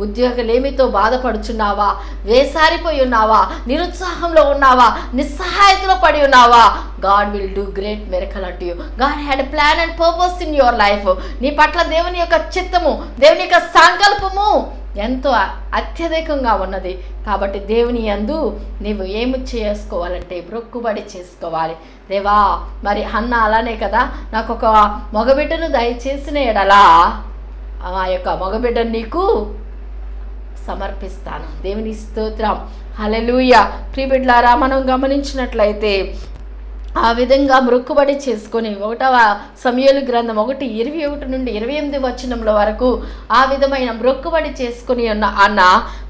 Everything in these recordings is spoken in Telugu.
ఉద్యోగలేమితో బాధపడుచున్నావా? వేసారిపోయి ఉన్నావా నిరుత్సాహంలో ఉన్నావా? నిస్సహాయతలో పడి ఉన్నావా? God will do great miracle అంటూ you God had plan and purpose in your life నీ పట్ల దేవుని యొక్క చిత్తము దేవుని యొక్క సంకల్పము ఎంతో అత్యధికంగా ఉన్నది. కాబట్టి దేవుని యందు నీవు ఏమి చేసుకోవాలంటే బ్రొక్కుబడి చేసుకోవాలి. దేవా మరి అన్న అలానే కదా? నాకు ఒక మగబిడ్డను దయచేసిన ఎడలా ఆ యొక్క మగబిడ్డను నీకు సమర్పిస్తాను. దేవుని స్తోత్రం. హలలుయ ప్రియబిడ్లారా మనం గమనించినట్లయితే ఆ విధంగా మృక్కుబడి చేసుకొని ఒకటవ సమయలు గ్రంథం ఒకటి ఇరవై ఒకటి నుండి ఇరవై ఎనిమిది వచనంలో వరకు ఆ విధమైన మృక్కుబడి చేసుకుని ఉన్న అన్న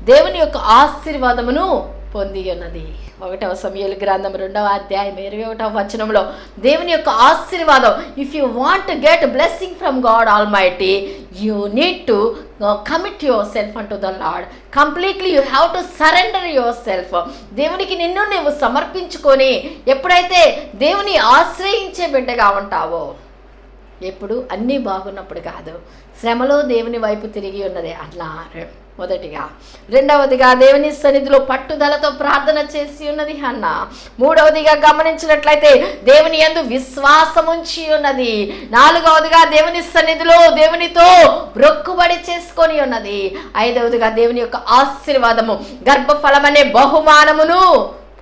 దేవుని యొక్క ఆశీర్వాదమును పొంది ఉన్నది ఒకటవ సమయలు గ్రంథం రెండవ అధ్యాయం ఇరవై ఒకటవ వచనంలో దేవుని యొక్క ఆశీర్వాదం. If you want to get blessing from God almighty you need to commit yourself unto the Lord completely you have to surrender yourself దేవునికి నిన్ను నువ్వు సమర్పించుకొని ఎప్పుడైతే దేవుని ఆశ్రయించే బిడ్డగా ఉంటావో ఎప్పుడు అన్నీ బాగున్నప్పుడు కాదు. శ్రమలో దేవుని వైపు తిరిగి ఉన్నది అట్లా మొదటిగా. రెండవదిగా దేవుని సన్నిధిలో పట్టుదలతో ప్రార్థన చేసి ఉన్నది అన్న. మూడవదిగా గమనించినట్లయితే దేవుని యందు విశ్వాసం ఉంచి ఉన్నది. నాలుగవదిగా దేవుని సన్నిధిలో దేవునితో బ్రొక్కుబడి చేసుకొని ఉన్నది. ఐదవదిగా దేవుని యొక్క ఆశీర్వాదము గర్భఫలం అనే బహుమానమును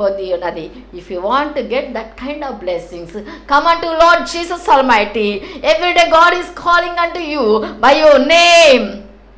పొంది ఉన్నది. If you want to get that kind of blessings come unto Lord Jesus almighty every day God is calling unto you by your name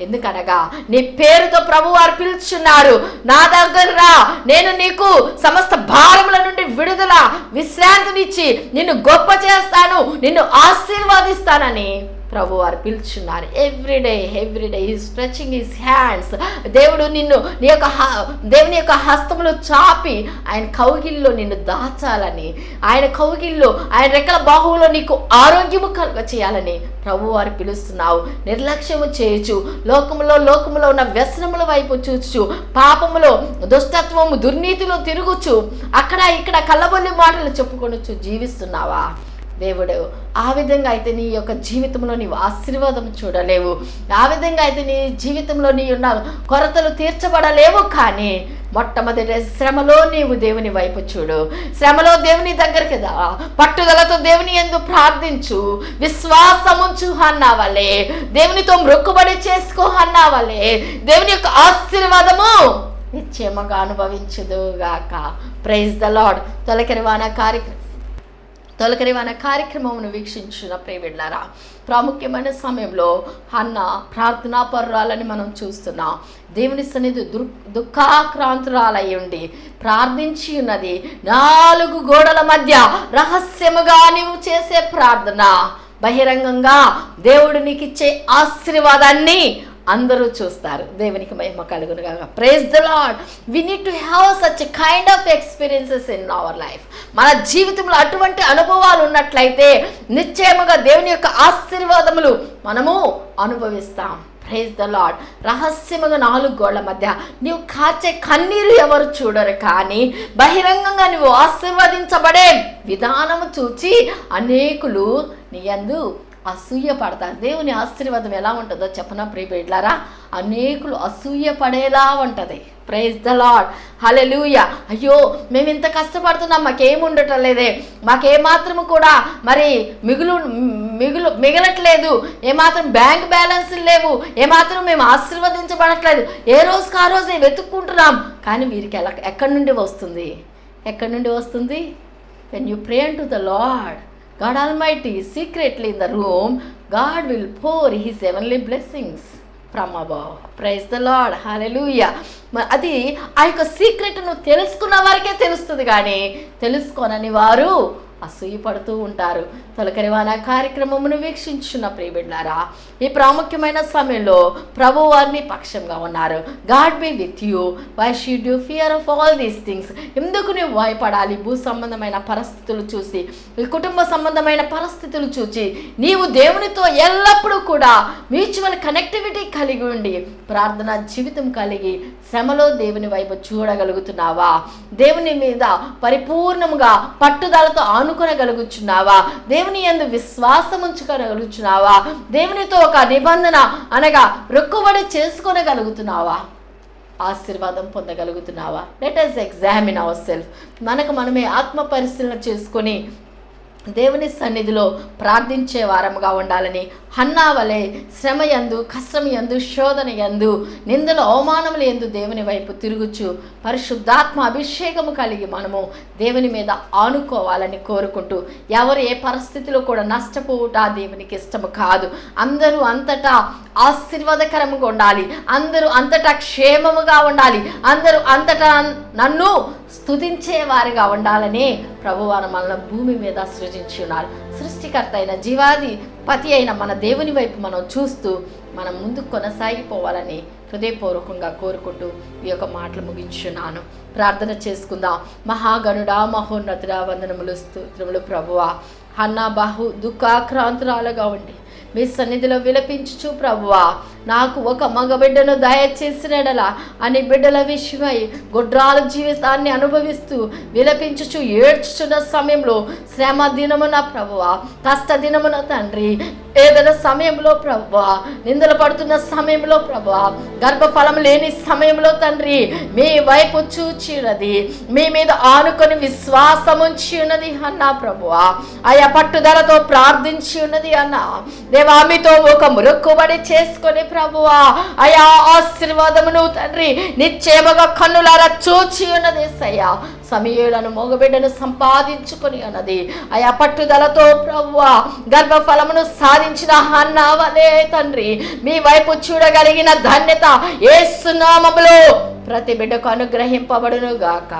ఎందుకనగా నీ పేరుతో ప్రభు వారు పిలుచున్నారు. నా దగ్గర రా నేను నీకు సమస్త భారముల నుండి విడుదల విశ్రాంతినిచ్చి నిన్ను గొప్ప చేస్తాను నిన్ను ఆశీర్వాదిస్తానని. ప్రభు వారు పిలుచున్నారు ఎవ్రీడే ఎవ్రీడే ఈ స్ట్రెచింగ్ ఈస్ హ్యాండ్స్ దేవుడు నిన్ను నీ యొక్క హ- దేవుని యొక్క హస్తములో చాపి ఆయన కౌగిల్లో నిన్ను దాచాలని ఆయన కౌగిల్లో ఆయన రెక్కల బాహువులో నీకు ఆరోగ్యము కలుగ చేయాలని ప్రభు వారు పిలుస్తున్నావు నిర్లక్ష్యము చేయొచ్చు లోకములో లోకములో ఉన్న వ్యసనముల వైపు చూచు పాపములో దుష్టత్వము దుర్నీతిలో తిరుగుచు అక్కడ ఇక్కడ కళ్ళబొల్లి మాటలు చెప్పుకొనొచ్చు జీవిస్తున్నావా? దేవుడు ఆ విధంగా అయితే నీ యొక్క జీవితంలో నీవు ఆశీర్వాదం చూడలేవు. ఆ విధంగా అయితే నీ జీవితంలో నీ ఉన్న కొరతలు తీర్చబడలేవు కానీ మొట్టమొదటి శ్రమలో నీవు దేవుని వైపు చూడు. శ్రమలో దేవుని దగ్గరికి దా. పట్టుదలతో దేవుని ఎందు ప్రార్థించు. విశ్వాసముంచు అన్నావలే దేవునితో మృక్కుబడి చేసుకో అన్నావలే దేవుని యొక్క ఆశీర్వాదము నిశ్చయముగా అనుభవించుదు గాక. ప్రైజ్ ద లాడ్ తొలకరివాన కార్యక్రమం. తొలకరివాన కార్యక్రమమును వీక్షించిన ప్రేమిళ్ళారా ప్రాముఖ్యమైన సమయంలో అన్న ప్రార్థనా పర్రాలని మనం చూస్తున్నాం. దేవుని సన్నిధి దుర్ దుఃఖాక్రాంతురాలై ఉండి ప్రార్థించి ఉన్నది నాలుగు గోడల మధ్య రహస్యముగా నీవు చేసే ప్రార్థన. బహిరంగంగా దేవుడు నీకు ఇచ్చే ఆశీర్వాదాన్ని అందరూ చూస్తారు. దేవునికి మహిమ కలుగునుగా praise the Lord we need to have such kind of experiences in our life మన జీవితంలో అటువంటి అనుభవాలు ఉన్నట్లయితే నిశ్చయముగా దేవుని యొక్క ఆశీర్వాదములు మనము అనుభవిస్తాం. ప్రేజ్ ద లాడ్ రహస్యముగా నాలుగు గోళ్ళ మధ్య నీవు కాచే కన్నీరు ఎవరు చూడరు కానీ బహిరంగంగా నువ్వు ఆశీర్వదించబడే విధానము చూచి అనేకులు నీ అందు అసూయ పడతారు దేవుని ఆశీర్వాదం ఎలా ఉంటుందో చెప్పనా ప్రియబిడ్లారా? అనేకులు అసూయ పడేలా ఉంటుంది. ప్రైజ్ ద లాడ్ హలెలూయ అయ్యో మేము ఇంత కష్టపడుతున్నాం మాకేం ఉండటం లేదే. మాకేమాత్రము కూడా మరి మిగులు మిగులు మిగలట్లేదు. ఏమాత్రం బ్యాంక్ బ్యాలెన్స్ లేవు. ఏమాత్రం మేము ఆశీర్వదించబడట్లేదు. ఏ రోజుకి ఆ రోజు వెతుక్కుంటున్నాం. కానీ వీరికి ఎలా ఎక్కడి నుండి వస్తుంది? ఎక్కడి నుండి వస్తుంది? When you pray to the Lord God Almighty secretly in the room, God will pour His heavenly blessings from above. Praise the Lord hallelujah అది ఆ యొక్క సీక్రెట్ నువ్వు తెలుసుకున్న వారికే తెలుస్తుంది కానీ తెలుసుకోనని వారు అసూయపడుతూ ఉంటారు. తొలకరివాన కార్యక్రమమును వీక్షించున్న ప్రియబిడ్డారా ఈ ప్రాముఖ్యమైన సమయంలో ప్రభు వారిని పక్షంగా ఉన్నారు. God be with you why should you fear of all these things ఎందుకు నువ్వు భయపడాలి? భూ సంబంధమైన పరిస్థితులు చూసి ఈ కుటుంబ సంబంధమైన పరిస్థితులు చూసి నీవు దేవునితో ఎల్లప్పుడూ కూడా మ్యూచువల్ కనెక్టివిటీ కలిగి ఉండి ప్రార్థన జీవితం కలిగి శ్రమలో దేవుని వైపు చూడగలుగుతున్నావా? దేవుని మీద పరిపూర్ణంగా పట్టుదలతో ఆను ఆనుకొనగలుగుచున్నావా దేవుని ఎందు విశ్వాసం ఉంచుకోగలుగుచున్నావా దేవునితో ఒక నిబంధన అనగా రొక్కుబడి చేసుకోనగలుగుతున్నావా? ఆశీర్వాదం పొందగలుగుతున్నావా? Let us examine our self మనకు మనమే ఆత్మ పరిశీలన చేసుకొని దేవుని సన్నిధిలో ప్రార్థించే వారముగా ఉండాలని హన్నా వలె శ్రమ యందు కష్టం ఎందు శోధన యందు నిందలు అవమానములు ఎందు దేవుని వైపు తిరుగుచు పరిశుద్ధాత్మ అభిషేకము కలిగి మనము దేవుని మీద ఆనుకోవాలని కోరుకుంటూ ఎవరు ఏ పరిస్థితిలో కూడా నష్టపోవుట దేవునికి ఇష్టము కాదు. అందరూ అంతటా ఆశీర్వాదకరముగా ఉండాలి. అందరూ అంతటా క్షేమముగా ఉండాలి. అందరూ అంతటా నన్ను స్థుతించేవారిగా ఉండాలని ప్రభువారు మనల్ని భూమి మీద సృజించి ఉన్నారు. సృష్టికర్త అయిన జీవాది పతి అయిన మన దేవుని వైపు మనం చూస్తూ మనం ముందు కొనసాగిపోవాలని హృదయపూర్వకంగా కోరుకుంటూ ఈ యొక్క మాటలు ముగించున్నాను. ప్రార్థన చేసుకుందాం. మహాగణుడా మహోన్నతుడా వందనములు స్తోత్రములు ప్రభువా. అన్న బాహు దుఃఖాక్రాంతురాలుగా ఉండి మీ సన్నిధిలో విలపించుచు ప్రభువా. నాకు ఒక మగ బిడ్డను దయచేసినడలా అని బిడ్డల విషయమై గుడ్రాల జీవితాన్ని అనుభవిస్తూ విలపించుచు ఏడ్చుచున్న సమయంలో శ్రమ దినమున ప్రభువ కష్ట దినమున తండ్రి ఏదైనా సమయంలో ప్రభువ నిందలు పడుతున్న సమయంలో ప్రభువ గర్భఫలం లేని సమయంలో తండ్రి మీ వైపు చూచినది మీ మీద ఆనుకొని విశ్వాసం ఉంచి ఉన్నది అన్నా ప్రభువా. ఆయా పట్టుదలతో ప్రార్థించి ఉన్నది అన్న. దేవా మీతో ఒక మురుక్కుబడి చేసుకొని ప్రభువా అయా ఆశీర్వాదమును తండ్రి నిశ్చయముగా కన్నులారా చూచి ఉన్నది సయ్యా సమీయులను మగబిడ్డను సంపాదించుకొని ఉన్నది. ఆయా పట్టుదలతో ప్రభువా గర్భఫలమును సాధించిన అన్నావలే తండ్రి. మీ వైపు చూడగలిగిన ధన్యత ఏసునామములో ప్రతి బిడ్డకు అనుగ్రహింపబడును గాక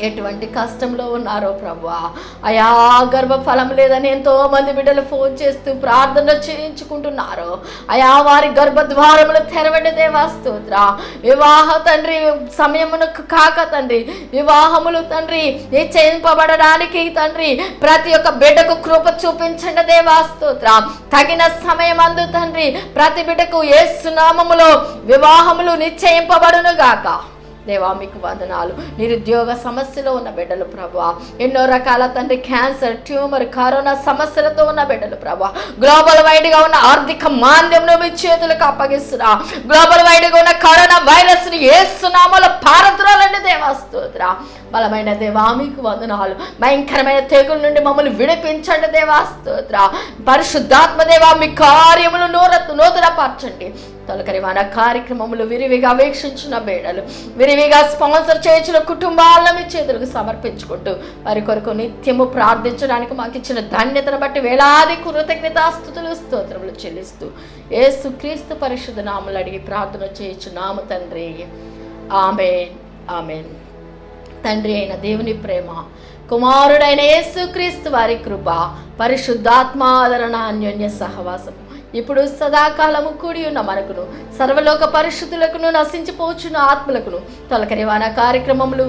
ఎటువంటి కష్టంలో ఉన్నారో ప్రభా అయా గర్భఫలం లేదని ఎంతో మంది బిడ్డలు ఫోన్ చేస్తూ ప్రార్థన చేయించుకుంటున్నారు. అయా వారి గర్భద్వారములు తెరవండి దేవాస్తోత్ర వివాహ తండ్రి సమయమునకు కాక తండ్రి వివాహములు తండ్రి నిశ్చయింపబడడానికి తండ్రి ప్రతి ఒక్క బిడ్డకు కృప చూపించండి దేవాస్తోత్ర తగిన సమయం అందు తండ్రి ప్రతి బిడ్డకు ఏ సునామములో వివాహములు నిశ్చయింపబడును గాక దేవా మీకు వందనాలు. నిరుద్యోగ సమస్యలో ఉన్న బిడ్డలు ప్రభా ఎన్నో రకాల తండ్రి క్యాన్సర్ ట్యూమర్ కరోనా సమస్యలతో ఉన్న బిడ్డలు ప్రభా. గ్లోబల్ వైడ్గా ఉన్న ఆర్థిక మాంద్యంలో మీ చేతులకు అప్పగిస్తున్నా. గ్లోబల్ వైడ్గా ఉన్న కరోనా వైరస్ని ఏసునామల పారద్రోలండి దేవాస్తోత్ర బలమైన దేవా మీకు వందనాలు. భయంకరమైన తెగుల నుండి మమ్మల్ని విడిపించండి దేవా స్తోత్ర. పరిశుద్ధాత్మ దేవా మీ కార్యములు నూర నూతనపరచండి. తొలకరి వాన కార్యక్రమములు విరివిగా వీక్షించిన బేడలు విరివిగా స్పాన్సర్ చేయించిన కుటుంబాలను మీ చేతులకు సమర్పించుకుంటూ వారి కొరకు నిత్యము ప్రార్థించడానికి మాకు ఇచ్చిన ధన్యతను బట్టి వేలాది కృతజ్ఞతాస్థుతులు స్తోత్రములు చెల్లిస్తూ ఏసు క్రీస్తు పరిశుద్ధ నాములు అడిగి ప్రార్థన చేయొచ్చు నామ తండ్రి. ఆమెన్. ఆమెన్. తండ్రి అయిన దేవుని ప్రేమ కుమారుడైన యేసుక్రీస్తు వారి కృప పరిశుద్ధాత్మ ఆదరణ అన్యోన్య సహవాసం ఇప్పుడు సదాకాలము కూడి ఉన్న మనకును సర్వలోక పరిశుద్ధులకును నశించిపోచున్న ఆత్మలకును తొలకరివాన కార్యక్రమములు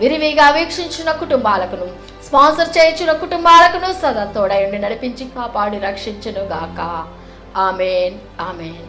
విరివిగా వీక్షించిన కుటుంబాలకును స్పాన్సర్ చేయించిన కుటుంబాలకును సదా తోడయుండి నడిపించి కాపాడి రక్షించును గాక ఆమెన్. ఆమెన్.